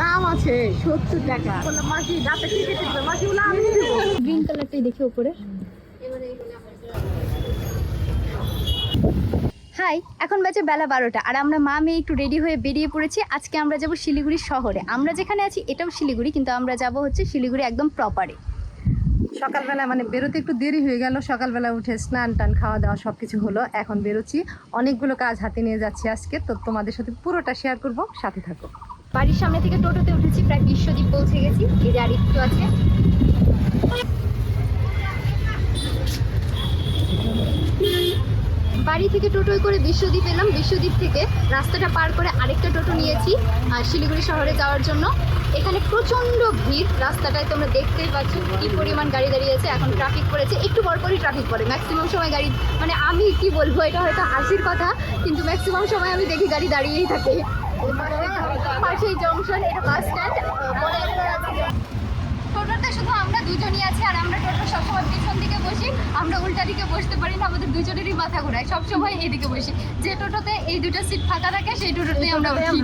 দাম আছে সত্তর টাকা। বললাম মাসি দাঁতে কি কেটে দেবে মাসি বলে আমি দেবো। গ্রিন কালারটাই দেখি উপরে হাই এখন বাজে বেলা বারোটা আর আমরা মা মেয়ে একটু রেডি হয়ে বেরিয়ে পড়েছি। আজকে আমরা যাব শিলিগুড়ি শহরে। আমরা যেখানে আছি এটাও শিলিগুড়ি কিন্তু আমরা যাব হচ্ছে শিলিগুড়ি একদম প্রপারে সকালবেলা মানে বেরোতে একটু দেরি হয়ে গেল সকালবেলা উঠে স্নান টান খাওয়া দাওয়া সব কিছু হলো। এখন বেরোচ্ছি অনেকগুলো কাজ হাতে নিয়ে যাচ্ছি আজকে তো তোমাদের সাথে পুরোটা শেয়ার করব সাথে থাকো। বাড়ির সামনে থেকে টোটোতে উঠেছি, প্রায় বিশ্বদ্বীপ পৌঁছে গেছি। এই আর একটু আছে। বাড়ি থেকে টোটোয় করে বিশ্বদ্বীপ এলাম। বিশ্বদ্বীপ থেকে রাস্তাটা পার করে আরেকটা টোটো নিয়েছি শিলিগুড়ি শহরে যাওয়ার জন্য। এখানে প্রচণ্ড ভিড় রাস্তাটায়, তোমরা দেখতেই পাচ্ছ কি পরিমাণ গাড়ি দাঁড়িয়ে আছে। এখন ট্রাফিক পড়েছে। একটু পর পরই ট্রাফিক পড়ে। ম্যাক্সিমাম সময় গাড়ি মানে আমি কি বলব, এটা হয়তো হাসির কথা, কিন্তু ম্যাক্সিমাম সময় আমি দেখি গাড়ি দাঁড়িয়েই থাকে। পাশেই জংশন এটা বাস স্ট্যান্ড টোটোতে শুধু আমরা দুজনই আছি আর আমরা টোটো সবসময় পিছন দিকে বসি আমরা উল্টা দিকে বসতে পারি না আমাদের দুজনেরই মাথা ঘোরায়। সবসময় এদিকে বসি। যে টোটোতে এই দুটো সিট ফাঁকা থাকে সেই আমরা উঠি।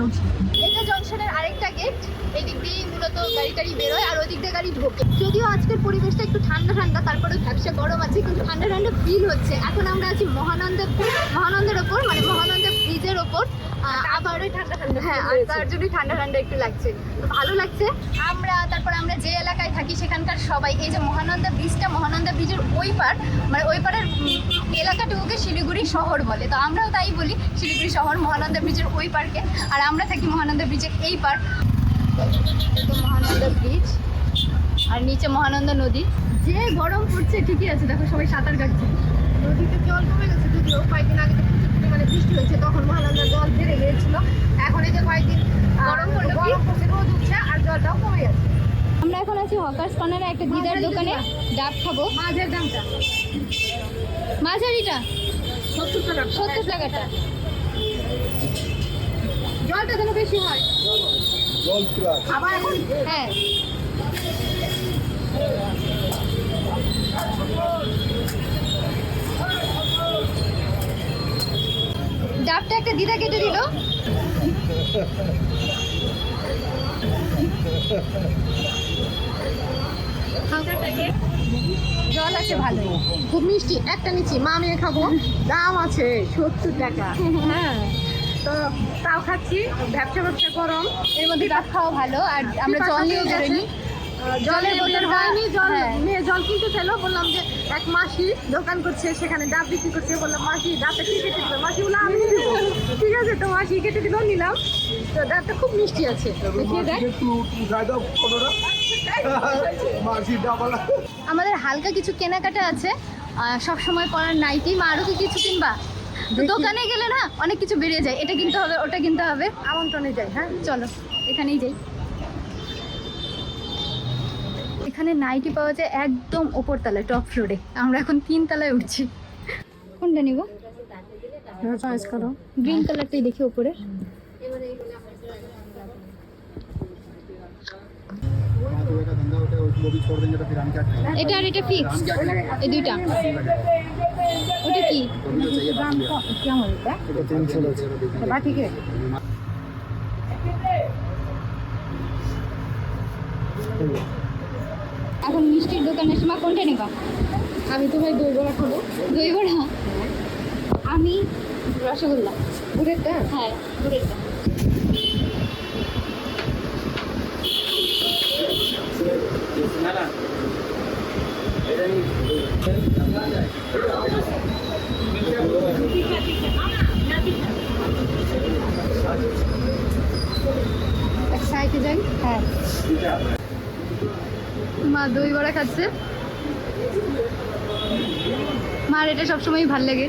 এটা জংশনের আরেকটা গেট এদিক দিয়েই মূলত গাড়ি টাড়ি বেরোয় আর ওদিক দিয়ে গাড়ি ঢোকে। যদিও আজকের পরিবেশটা একটু ঠান্ডা ঠান্ডা তারপরে ব্যবসা গরম আছে কিন্তু ঠান্ডা ঠান্ডা ফিল হচ্ছে। এখন আমরা আছি মহানন্দের মহানন্দের ওপর মানে মহানন্দের ব্রিজের ওপর। আহ, আবার ঠান্ডা ঠান্ডা হ্যাঁ আর তার জন্যই ঠান্ডা ঠান্ডা একটু লাগছে। তো ভালো লাগছে। আমরা তারপর আমরা যে এলাকায় থাকি সেখানকার সবাই এই যে মহানন্দা ব্রিজটা মহানন্দা ব্রিজের ওই পার মানে ওই পারের এলাকাটুকুকে শিলিগুড়ি শহর বলে। তো আমরাও তাই বলি শিলিগুড়ি শহর মহানন্দা ব্রিজের ওই পার্কে। আর আমরা থাকি মহানন্দা ব্রিজের এই পার। এটা মহানন্দা ব্রিজ আর নিচে মহানন্দা নদী। যে গরম পড়ছে ঠিকই আছে। দেখো সবাই সাঁতার কাটছে। নদীতে জল কমে গেছে যদিও কয়েকদিন আগে তো পরিমাণে বৃষ্টি হয়েছে তখন মহানন্দার জল বেড়ে গিয়েছিল। এখন এই যে কয়েকদিন গরম পড়ল গরম পড়ছে রোদ উঠছে আর জলটাও কমে গেছে আমরা এখন আছি হকার্স কর্নারে একটা দিদার দোকানে ডাব খাব। মাঝের দামটা। মাঝারিটা? সত্তর টাকা। সত্তর টাকাটা। জলটা যেন বেশি হয়। আবার এখন? হ্যাঁ ডাবটা একটা দিদা কেটে দিল। জল আছে ভালো খুব মিষ্টি। একটা নিচ্ছি। মা মেয়ে খাব। দাম আছে সত্তর টাকা। হ্যাঁ। তো তাও খাচ্ছি। ব্যবসা ব্যবসা গরম। এর মধ্যে খাওয়া ভালো। আর আমরা জল নিয়েও বেরোনি আহ, জলের বোতল হয়নি জল হ্যাঁ। মেয়ে জল কিনতে চাইলো বললাম যে এক মাসি দোকান করছে সেখানে ডাব বিক্রি করছে বললাম মাসি ডাবটা কি কেটে দিবে? মাসি বলে আমি দেবো। ঠিক আছে তো মাসি কেটে দিল নিলাম। তো ডাবটা খুব মিষ্টি আছে। দেখিয়ে দেখ। আমাদের হালকা কিছু কেনাকাটা আছে। সব সময় পরার নাইটি। মা আরও কি কিছু কিনবা? দোকানে গেলে না অনেক কিছু বেরিয়ে যায়। এটা কিনতে হবে ওটা কিনতে হবে। আমন্ত্রণে যাই হ্যাঁ? চলো এখানেই যাই। এখানে নাইটি পাওয়া যায় একদম ওপরতলায় টপ ফ্লোরে আমরা এখন তিন তলায় উঠছি। কোনটা নিব? চয়েস করো। গ্রিন কালারটাই দেখি ওপরে। এটা আর এটা ফিক্স এই দুইটা? ওটা কি? ঠিক আছে এখন মিষ্টির দোকানে মা কোনটা নিবা? আমি তো ভাই দই বড়া খাব। দই বড়া? আমি রসগোল্লা। গুড়েরটা হ্যাঁ গুড়েরটা এক সাইডে যাই। হ্যাঁ। মা দই বড়া খাচ্ছে। মার এটা সবসময়ই ভালো লাগে।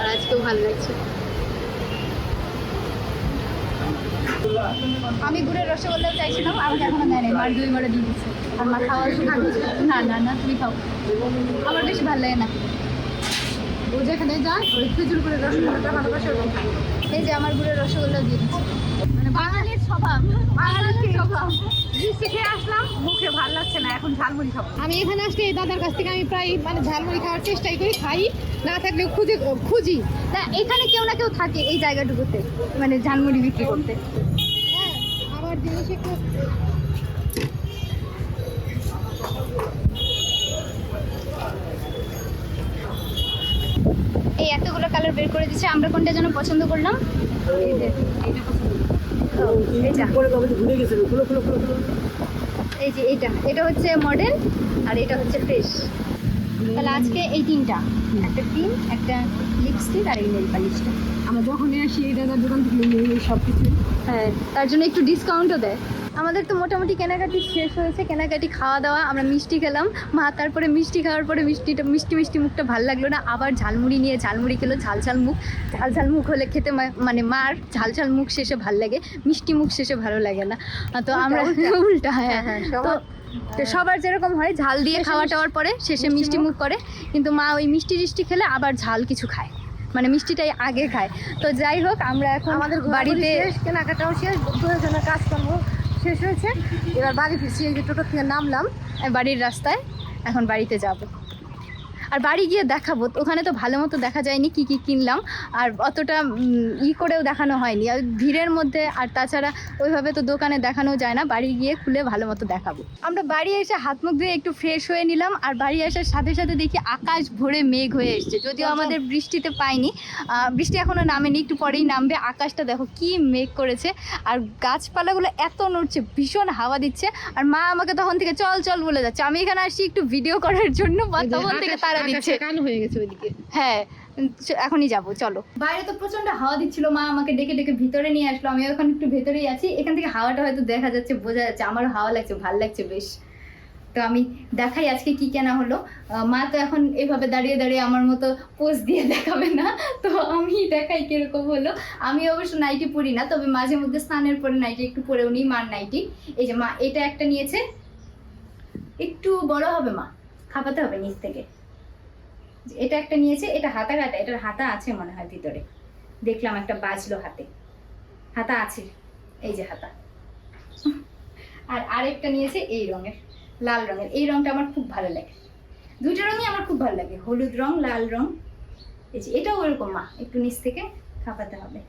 আর আজকেও ভালো লাগছে। আমি গুড়ের রসগোল্লাও চাইছিলাম, আমাকে এখনও দেয় নাই মার দই বড়া দিয়ে দিচ্ছে। আর মা খাওয়া শুরু করেছে না না না, তুমি খাও। আমার বেশি ভালো লাগে না। ও যেখানে যায় ওই খেজুর করে রসগোল্লাটা ভালোবাসে এই যে আমার গুড়ের রসগোল্লা দিয়ে দিচ্ছে। মানে বাঙালির স্বভাব। বাঙালির স্বভাব। মিষ্টি খেয়ে আসলাম মুখে ভালো লাগছে না এখন ঝালমুড়ি খাব। আমি এখানে আসলে এই দাদার কাছ থেকে আমি প্রায় মানে ঝালমুড়ি খাওয়ার চেষ্টাই করি খাই না থাকলেও খুঁজে খুঁজি। না এখানে কেউ না কেউ থাকে এই জায়গাটুকুতে মানে ঝালমুড়ি বিক্রি করতে। হ্যাঁ আমার জিনিস একটু এই এতগুলো কালার বের করে দিচ্ছে আমরা কোনটা যেন পছন্দ করলাম? এই যে এইটা এইটা পরে তবে ঘুরে গেছে খুলো খুলো খুলো খুলো এই যে এটা এটা হচ্ছে মডেল আর এটা হচ্ছে ফ্রেশ তাহলে আজকে এই তিনটা একটা ক্রিম একটা লিপস্টিক আর এই নেল পালিশটা আমরা যখনই আসি এই দাদার দোকান থেকে নিয়ে সব কিছু হ্যাঁ তার জন্য একটু ডিসকাউন্টও দেয়। আমাদের তো মোটামুটি কেনাকাটি শেষ হয়েছে কেনাকাটি খাওয়া দাওয়া আমরা মিষ্টি খেলাম। মা তারপরে মিষ্টি খাওয়ার পরে মিষ্টিটা মিষ্টি মিষ্টি মুখটা ভালো লাগল না আবার ঝালমুড়ি নিয়ে ঝালমুড়ি খেলো ঝাল ঝাল মুখ। ঝাল ঝাল মুখ হলে খেতে মানে মার ঝাল ঝাল মুখ শেষে ভালো লাগে মিষ্টি মুখ শেষে ভালো লাগে না। তো আমরা উল্টা। হ্যাঁ। হ্যাঁ, হ্যাঁ, তো সবার- তো সবার যেরকম হয় ঝাল দিয়ে খাওয়া টাওয়ার পরে শেষে মিষ্টি মুখ। করে কিন্তু মা ওই মিষ্টি টিষ্টি খেলে আবার ঝাল কিছু খায়। মানে মিষ্টিটাই আগে খায়। তো যাই হোক আমরা এখন আমাদের বাড়িতে কেনাকাটাও শেষ প্রয়োজনের কাজকর্ম শেষ হয়েছে। এবার বাড়ি ফিরছি, এই যে টোটো থেকে নামলাম বাড়ির রাস্তায়, এখন বাড়িতে যাব। আর বাড়ি গিয়ে দেখাবো। ওখানে তো ভালো মতো দেখা যায়নি কি কি কিনলাম। আর অতটা ই করেও দেখানো হয়নি। আর ভিড়ের মধ্যে আর তাছাড়া ওইভাবে তো দোকানে দেখানো যায় না। বাড়ি গিয়ে খুলে ভালো মতো দেখাবো। আমরা বাড়ি এসে হাত মুখ ধুয়ে একটু ফ্রেশ হয়ে নিলাম। আর বাড়ি আসার সাথে সাথে দেখি আকাশ ভরে মেঘ হয়ে এসছে। যদিও আমাদের বৃষ্টিতে পাইনি। বৃষ্টি এখনও নামেনি। একটু পরেই নামবে আকাশটা। দেখো কি মেঘ করেছে। আর গাছপালাগুলো এত নড়ছে ভীষণ হাওয়া দিচ্ছে। আর মা আমাকে তখন থেকে চল চল বলে যাচ্ছে। আমি এখানে আসছি একটু ভিডিও করার জন্য তখন থেকে তারা দিচ্ছে। কান হয়ে গেছে ওইদিকে। হ্যাঁ এখনই যাব চলো। বাইরে তো প্রচণ্ড হাওয়া দিচ্ছিল মা আমাকে ডেকে ডেকে ভিতরে নিয়ে আসলো। আমি এখন একটু ভেতরেই আছি এখান থেকে হাওয়াটা হয়তো দেখা যাচ্ছে বোঝা যাচ্ছে আমারও হাওয়া লাগছে ভালো লাগছে বেশ। তো আমি দেখাই আজকে কি কেনা হলো। মা তো এখন এভাবে দাঁড়িয়ে দাঁড়িয়ে আমার মতো পোজ দিয়ে দেখাবে না তো আমি দেখাই কীরকম হলো। আমি অবশ্য নাইটি পরি না তবে মাঝে মধ্যে স্নানের পরে নাইটি একটু পরেও নিই মার নাইটি। এই যে মা এটা একটা নিয়েছে। একটু বড় হবে মা খাপাতে হবে নিচ থেকে। এটা একটা নিয়েছে এটা হাতা কাটা এটার হাতা আছে মনে হয় ভিতরে। দেখলাম একটা বাজলো হাতে। হাতা আছে এই যে হাতা। আর আরেকটা নিয়েছে এই রঙের লাল রঙের। এই রঙটা আমার খুব ভালো লাগে। দুইটা রঙই আমার খুব ভালো লাগে। হলুদ রং লাল রং। এই যে এটাও ওরকম মা একটু নিচ থেকে খাপাতে হবে।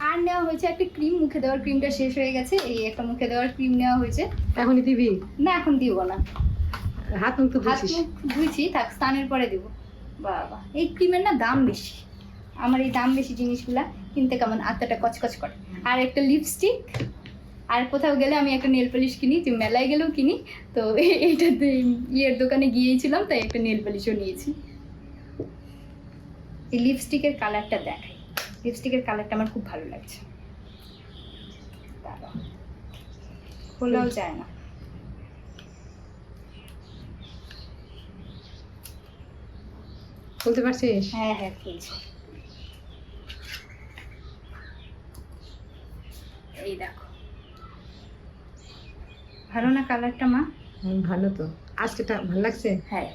আর নেওয়া হয়েছে একটা ক্রিম মুখে দেওয়ার ক্রিমটা শেষ হয়ে গেছে। এই একটা মুখে দেওয়ার ক্রিম নেওয়া হয়েছে। এখনই দিবি? না এখন দিব না। হাত মুখ তো হাত মুখ ধুইছি থাক স্নানের পরে দেবো। বাবা এই ক্রিমের না দাম বেশি। আমার এই দাম বেশি জিনিসগুলা কিনতে কেমন আত্মাটা কচকচ করে। আর একটা লিপস্টিক আর কোথাও গেলে আমি একটা নেল পলিশ কিনি যে মেলায় গেলেও কিনি। তো এইটাতে ইয়ের দোকানে গিয়েছিলাম তাই একটা নেল পলিশও নিয়েছি। এই লিপস্টিকের কালারটা দেখাই লিপস্টিকের কালারটা আমার খুব ভালো লাগছে। খোলাও যায় না। বলতে পারছিস? হ্যাঁ হ্যাঁ খুলছি। এই দেখো। ভালো না কালারটা মা? ভালো তো। আজকেটা ভালো লাগছে? হ্যাঁ।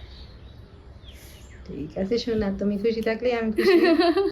ঠিক আছে শোনা তুমি খুশি থাকলে আমি খুশি।